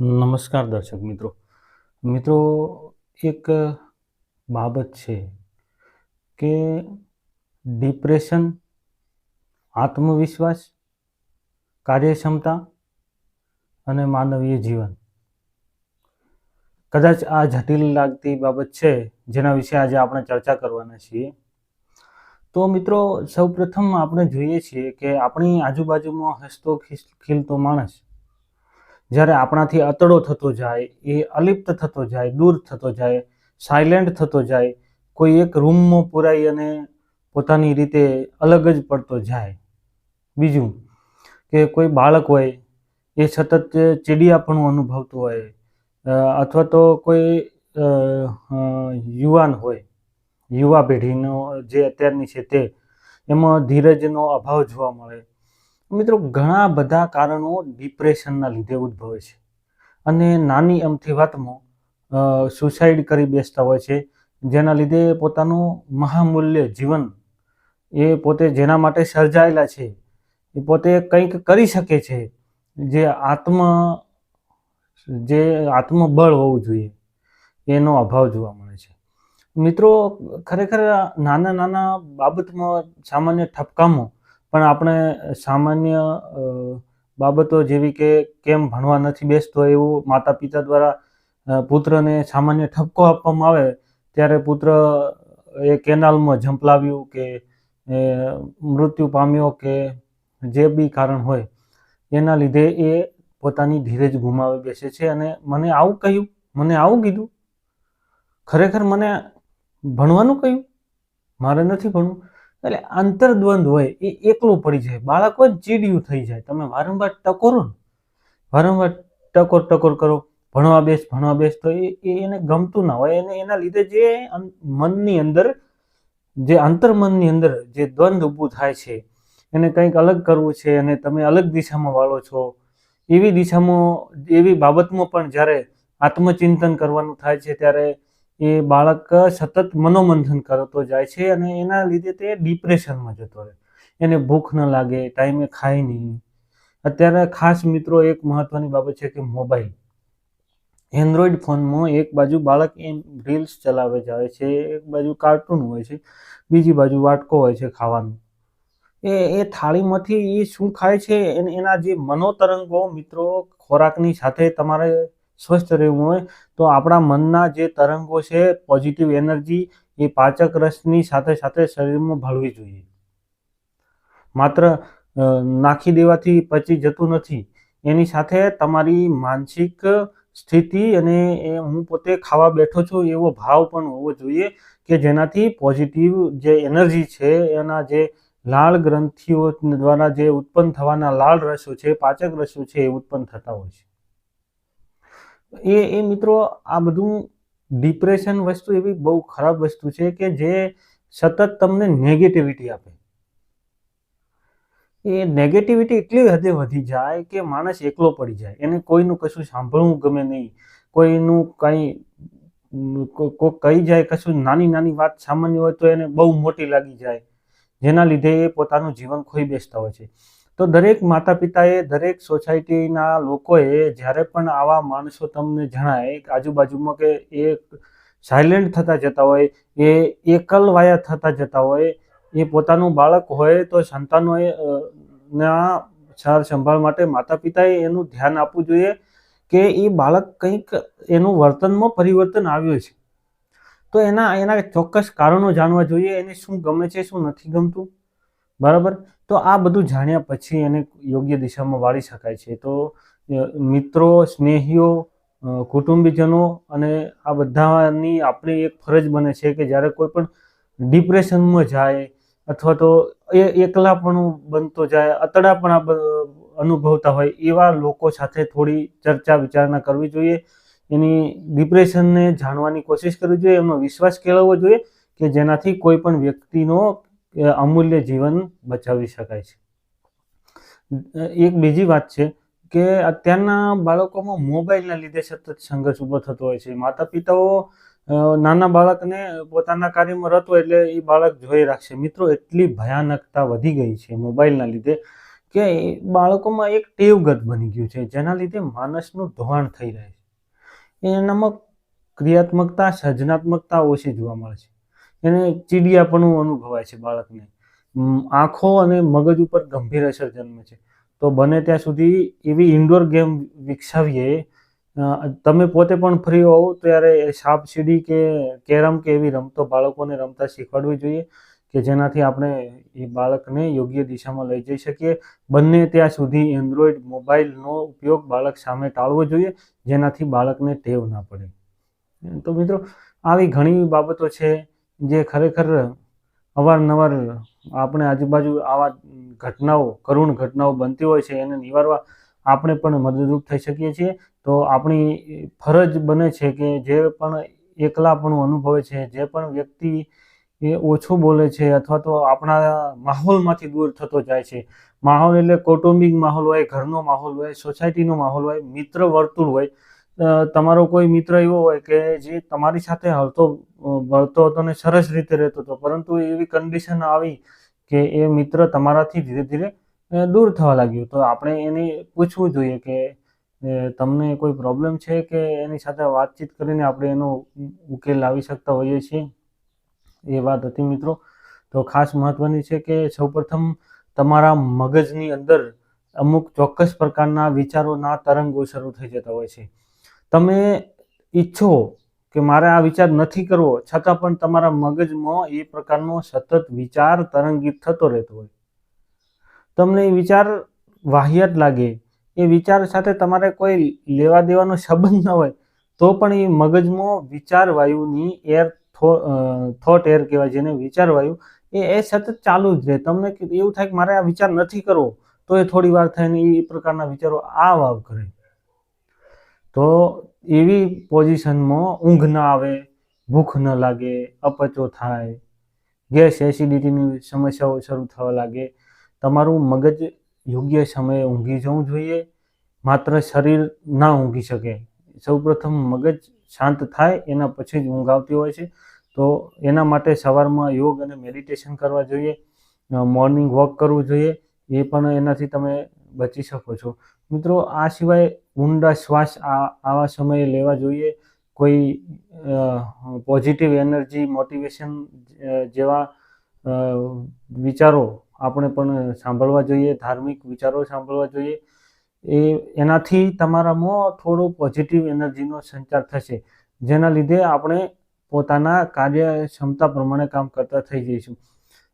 નમસ્કાર દર્શક મિત્રો. મિત્રો, એક બાબત છે કે ડિપ્રેશન, આત્મવિશ્વાસ, કાર્યક્ષમતા અને માનવીય જીવન. કદાચ આ જટિલ લાગતી બાબત છે જેના વિશે આજે આપણે ચર્ચા કરવાના છીએ. તો મિત્રો, સૌપ્રથમ આપણે જોઈએ છીએ કે આપણી આજુબાજુમાં હસતો ખીલતો માણસ જ્યારે આપણાથી અતડો થતો જાય, એ અલિપ્ત થતો જાય, દૂર થતો જાય સાયલેન્ટ થતો જાય, કોઈ એક રૂમમાં પુરાઈ અને પોતાની રીતે અલગ જ પડતો જાય. બીજું કે કોઈ બાળક હોય, એ સતત ચીડિયાપણું અનુભવતું હોય અથવા તો કોઈ યુવાન હોય, યુવા પેઢીનો જે અત્યારની છે તે, એમાં ધીરજનો અભાવ જોવા મળે. મિત્રો, ઘણા બધા કારણો ડિપ્રેશનના લીધે ઉદ્ભવે છે. અને નાની અમથી વાતમાં સુસાઇડ કરી બેસતા હોય છે, જેના લીધે પોતાનું મહામૂલ્ય જીવન એ પોતે જેના માટે સર્જાયેલા છે, એ પોતે કંઈક કરી શકે છે, જે આત્મ, જે આત્મબળ હોવું જોઈએ, એનો અભાવ જોવા મળે છે. મિત્રો, ખરેખર નાના નાના બાબતમાં સામાન્ય ઠપકામો પણ આપણે સામાન્ય બાબતો જેવી કે કેમ ભણવા નથી બેસતો એવું માતા પિતા દ્વારા પુત્રને સામાન્ય ઠપકો આપવામાં આવે, ત્યારે પુત્ર એ કેનાલમાં ઝંપલાવ્યું કે મૃત્યુ પામ્યો કે જે બી કારણ હોય, એના લીધે એ પોતાની ધીરજ ગુમાવી બેસે છે અને મને આવું કહ્યું, મને આવું કીધું. ખરેખર મને ભણવાનું કહ્યું? મારે નથી ભણવું. એટલે આંતરદ્વંદ હોય એ એકલું પડી જાય. બાળકો જ ચીડિયું થઈ જાય. તમે વારંવાર ટકોરો વારંવાર ટકોર ટકોર કરો. ભણવા બેસ ભણવા બેસ. તો એ એને ગમતું ના હોય. એને, એના લીધે જે મનની અંદર, જે અંતર્મનની અંદર જે દ્વંદ ઊભું થાય છે, એને કંઈક અલગ કરવું છે અને તમે અલગ દિશામાં વાળો છો, એવી દિશામાં, એવી બાબતમાં પણ જ્યારે આત્મચિંતન કરવાનું થાય છે, ત્યારે એ બાળક સતત મનોમંથન કરતો જાય છે અને એના લીધે તે ડિપ્રેશનમાં જતો રહે. એને ભૂખ ન લાગે, ટાઈમે ખાય નહીં. અત્યારે ખાસ મિત્રો એક મહત્વની બાબત છે કે મોબાઈલ. એન્ડ્રોઈડ ફોનમાં એક બાજુ બાળક એમ રીલ્સ ચલાવે જાય છે, એક બાજુ કાર્ટૂન હોય છે, બીજી બાજુ વાટકો હોય છે ખાવાનું. એ એ થાળીમાંથી એ શું ખાય છે એન- જે મનોતરંગો મિત્રો ખોરાકની સાથે તમારે સ્વસ્થ રહેવું હોય, તો આપણા મનના જે તરંગો છે પોઝિટિવ એનર્જી એ પાચક રસની સાથે સાથે શરીરમાં ભળવી જોઈએ. માત્ર નાખી દેવાથી પચી જતું નથી. એની સાથે તમારી માનસિક સ્થિતિ અને એ હું પોતે ખાવા બેઠો છું એવો ભાવ પણ હોવો જોઈએ કે જેનાથી પોઝિટિવ જે એનર્જી છે, એના જે લાળ ગ્રંથિઓ દ્વારા જે ઉત્પન્ન થવાના લાળ રસો છે, પાચક રસો છે એ ઉત્પન્ન થતા હોય છે. એ એ મિત્રો આ બધું ડિપ્રેશન વસ્તુ એવી બહુ ખરાબ વસ્તુ છે કે જે સતત તમને નેગેટિવિટી આપે. એ નેગેટિવિટી એટલી હદે વધી જાય કે માણસ એકલો પડી જાય. એને કોઈનું કશું સાંભળવું ગમે નહીં. કોઈનું કંઈ કહી જાય કશું નાની નાની વાત સામાન્ય હોય તો એને બહુ મોટી લાગી જાય. જેના લીધે એ પોતાનું જીવન ખોઈ બેસતા હોય છે. તો દરેક માતા પિતાએ દરેક સોસાયટીના લોકોએ જ્યારે પણ આવા માણસો તમને જણાય આજુબાજુમાં કે એ સાયલેન્ટ થતા જતા હોય, એ એકલવાયા થતા જતા હોય, એ પોતાનું બાળક હોય તો સંતાનોએ ના સાર સંભાળ માટે માતા પિતાએ એનું ધ્યાન આપવું જોઈએ કે એ બાળક કંઈક એનું વર્તનમાં પરિવર્તન આવ્યું છે. તો એના એના ચોક્કસ કારણો જાણવા જોઈએ, એને શું ગમે છે, શું નથી ગમતું. બરાબર? તો આ બધું જાણ્યા પછી એને યોગ્ય દિશામાં વાળી શકાય છે. તો મિત્રો, સ્નેહીઓ કુટુંબીજનો અને આ બધાની આપણી એક ફરજ બને છે કે જ્યારે કોઈ પણ ડિપ્રેશનમાં જાય અથવા તો એ એકલાપણું બનતો જાય અતડાપણા બ- અનુભવતા હોય, એવા લોકો સાથે થોડી ચર્ચા વિચારણા કરવી જોઈએ. એની ડિપ્રેશનને જાણવાની કોશિશ કરવી જોઈએ એમનો વિશ્વાસ કેળવવો જોઈએ કે જેનાથી કોઈ પણ વ્યક્તિનો અમૂલ્ય જીવન બચાવી શકાય છે. એક બીજી વાત છે કે અત્યારના બાળકોમાં મોબાઈલના લીધે સતત સંઘર્ષ ઊભો થતો હોય છે. માતા પિતાઓ નાના બાળકને પોતાના કાર્યમાં રત એટલે એ બાળક જોઈ રાખશે. મિત્રો, એટલી ભયાનકતા વધી ગઈ છે મોબાઈલના લીધે કે બાળકોમાં એક ટેવગત બની ગયું છે, જેના લીધે માણસનું ધોવાણ થઈ રહે છે. એનામાં ક્રિયાત્મકતા સર્જનાત્મકતા ઓછી જોવા મળે છે. એને ચીડિયાપણું અનુભવાય છે બાળકને. આંખો અને મગજ ઉપર ગંભીર અસર જન્મે છે. તો બને ત્યાં સુધી એવી ઇન્ડોર ગેમ વિકસાવીએ. તમે પોતે પણ ફ્રી હોવ ત્યારે સાપ, સીડી કે કેરમ કે એવી રમતો બાળકોને રમતા શીખવાડવી જોઈએ કે જેનાથી આપણે એ બાળકને યોગ્ય દિશામાં લઈ જઈ શકીએ. બંને ત્યાં સુધી એન્ડ્રોઈડ મોબાઈલનો ઉપયોગ બાળક સામે ટાળવો જોઈએ, જેનાથી બાળકને ટેવ ના પડે. તો મિત્રો, આવી ઘણી બાબતો છે. જે ખરેખર અવારનવાર આપણે આજુબાજુ આવા ઘટનાઓ, કરુણ ઘટનાઓ બનતી હોય છે, એને નિવારવા આપણે પણ મદદરૂપ થઈ શકીએ છીએ. તો આપણી ફરજ બને છે કે જે પણ એકલાપણું અનુભવે છે, જે પણ વ્યક્તિ એ ઓછું બોલે છે અથવા તો આપણા માહોલમાંથી દૂર થતો જાય છે. માહોલ એટલે કૌટુંબિક માહોલ હોય, ઘરનો માહોલ હોય, સોસાયટીનો માહોલ હોય, મિત્ર વર્તુળ હોય તમારો કોઈ મિત્ર એવો હોય કે જે તમારી સાથે હળતો ભળતો હતો ને સરસ રીતે રહેતો હતો, પરંતુ એવી કન્ડિશન આવી કે એ મિત્ર તમારાથી ધીરે ધીરે દૂર થવા લાગ્યું. તો આપણે એને પૂછવું જોઈએ કે તમને કોઈ પ્રોબ્લેમ છે કે એની સાથે વાતચીત કરીને આપણે એનો ઉકેલ લાવી શકતા હોઈએ છીએ? એ વાત હતી મિત્રો. તો ખાસ મહત્વની છે કે સૌપ્રથમ તમારા મગજની અંદર અમુક ચોક્કસ પ્રકારના વિચારોના તરંગો શરૂ થઈ જતા હોય છે. તમે ઈચ્છો કે મારે આ વિચાર નથી કરવો, છતાં પણ તમારા મગજમાં એ પ્રકારનો સતત વિચાર તરંગિત થતો રહેતો હોય. તમને એ વિચાર વાહિયાત લાગે, એ વિચાર સાથે તમારે કોઈ લેવા દેવાનો સંબંધ ન હોય, તો પણ એ મગજમાં વિચાર વાયુની એર થોટ એર કહેવાય જેને વિચાર વાયુ એ એ સતત ચાલુ જ રહે. તમને એવું થાય કે મારે આ વિચાર નથી કરવો, તો એ થોડી વાર થઈને એ પ્રકારના વિચારો આ વાવ કરે. તો એવી પોઝિશનમાં ઊંઘ ન આવે, ભૂખ ન લાગે, અપચો થાય, ગેસ એસિડિટીની સમસ્યાઓ શરૂ થવા લાગે, તમારું મગજ યોગ્ય સમયે ઊંઘી જવું જોઈએ, માત્ર શરીર ના ઊંઘી શકે. સૌપ્રથમ મગજ શાંત થાય, એના પછી જ ઊંઘ આવતી હોય છે. તો એના માટે સવારમાં યોગ અને મેડિટેશન કરવા જોઈએ મોર્નિંગ વોક કરવું જોઈએ, એ પણ એનાથી તમે બચી શકો છો. મિત્રો, આ સિવાય ઊંડા શ્વાસ આવા સમયે લેવા જોઈએ. કોઈ પોઝિટિવ એનર્જી મોટિવેશન જેવા વિચારો આપણે પણ સાંભળવા જોઈએ, ધાર્મિક વિચારો સાંભળવા જોઈએ. એ, એનાથી તમારામાં થોડો પોઝિટિવ એનર્જીનો સંચાર થશે. જેના લીધે આપણે પોતાના કાર્ય ક્ષમતા પ્રમાણે કામ કરતા થઈ જઈશું.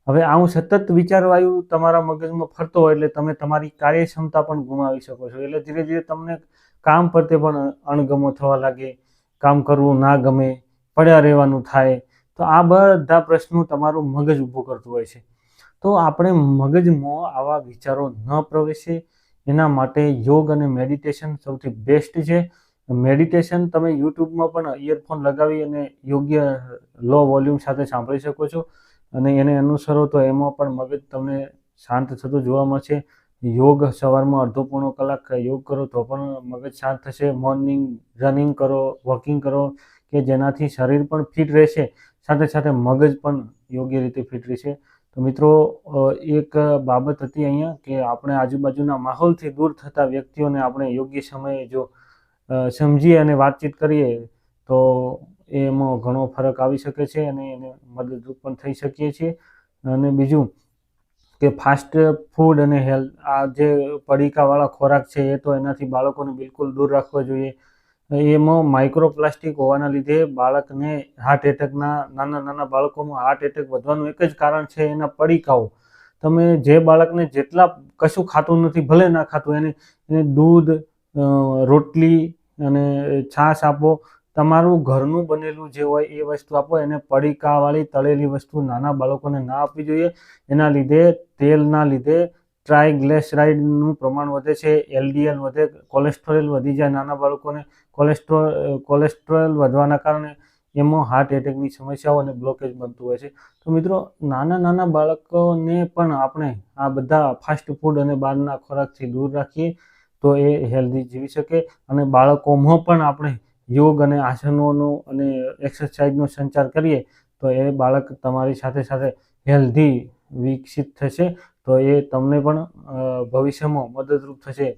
હવે આવું સતત વિચારવાયુ તમારા મગજમાં ફરતો હોય એટલે તમે તમારી કાર્યક્ષમતા પણ ગુમાવી શકો છો. એટલે ધીરે ધીરે તમને કામ પ્રત્યે પણ અણગમો થવા લાગે, કામ કરવું ના ગમે, પડ્યા રહેવાનું થાય, તો આ બધા પ્રશ્નો તમારું મગજ ઊભું કરતું હોય છે. તો આપણે મગજમાં આવા વિચારો ન પ્રવેશે, એના માટે યોગ અને મેડિટેશન સૌથી બેસ્ટ છે. મેડિટેશન તમે યુટ્યુબમાં પણ ઇયરફોન લગાવી અને યોગ્ય લો વોલ્યુમ સાથે સાંભળી શકો છો. અને એને અનુસરો તો એમાં પણ મગજ તમને શાંત થતું જોવા મળશે. યોગ સવારમાં અડધો પોણો કલાક યોગ કરો તો પણ મગજ શાંત થશે. મોર્નિંગ રનિંગ કરો વોકિંગ કરો કે જેનાથી શરીર પણ ફિટ રહેશે. સાથે સાથે મગજ પણ યોગ્ય રીતે ફિટ રહેશે. તો મિત્રો એક બાબત હતી અહીંયા કે આપણે આજુબાજુના માહોલથી દૂર થતા વ્યક્તિઓને આપણે યોગ્ય સમયે જો સમજીએ અને વાતચીત કરીએ તો એમાં ઘણો ફરક આવી શકે છે અને એને મદદરૂપ પણ થઈ શકીએ છીએ. અને બીજું કે ફાસ્ટ ફૂડ અને હેલ્થ આ જે પડીકાવાળા ખોરાક છે એ તો એનાથી બાળકોને બિલકુલ દૂર રાખવો જોઈએ. એમાં માઇક્રોપ્લાસ્ટિક હોવાના લીધે બાળકને હાર્ટ એટેકના નાના નાના બાળકોમાં હાર્ટ એટેક વધવાનું એક જ કારણ છે એના પડીકાઓ. તમે જે બાળકને જેટલા કશું ખાતું નથી, ભલે ના ખાતું, એને એને દૂધ રોટલી અને છાશ આપો તમારું ઘરનું બનેલું જે હોય એ વસ્તુ આપો, એને પડીકાવાળી તળેલી વસ્તુ નાના બાળકોને ના આપવી જોઈએ. એના લીધે, તેલના લીધે ટ્રાયગ્લેસરાઇડનું પ્રમાણ વધે છે, એલડીએલ વધે, કોલેસ્ટ્રોલ વધી જાય નાના બાળકોને. કોલેસ્ટ્રોલ કોલેસ્ટ્રોલ વધવાના કારણે એમાં હાર્ટ એટેકની સમસ્યાઓ અને બ્લોકેજ બનતું હોય છે. તો મિત્રો, નાના નાના બાળકોને પણ આપણે આ બધા ફાસ્ટ ફૂડ અને બહારના ખોરાકથી દૂર રાખીએ તો એ હેલ્ધી જીવી શકે અને બાળકોમાં પણ આપણે યોગ અને આસનોનો અને એક્સરસાઇઝનો સંચાર કરીએ, તો એ બાળક તમારી સાથે સાથે હેલ્ધી વિકસિત થશે, તો એ તમને પણ ભવિષ્યમાં મદદરૂપ થશે.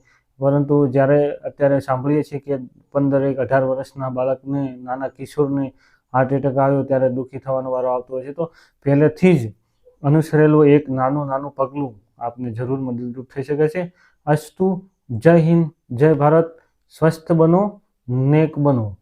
પરંતુ જ્યારે અત્યારે સાંભળીએ છીએ કે પંદર એક અઢાર વર્ષના બાળકને, નાના કિશોરને હાર્ટ એટેક આવ્યો ત્યારે દુઃખી થવાનો વારો આવતો હોય છે, તો પહેલેથી જ અનુસરેલું એક નાનું નાનું પગલું આપને જરૂર મદદરૂપ થઈ શકે છે. અસ્તુ, જય હિન્દ, જય ભારત, સ્વસ્થ બનો. નેક બનો.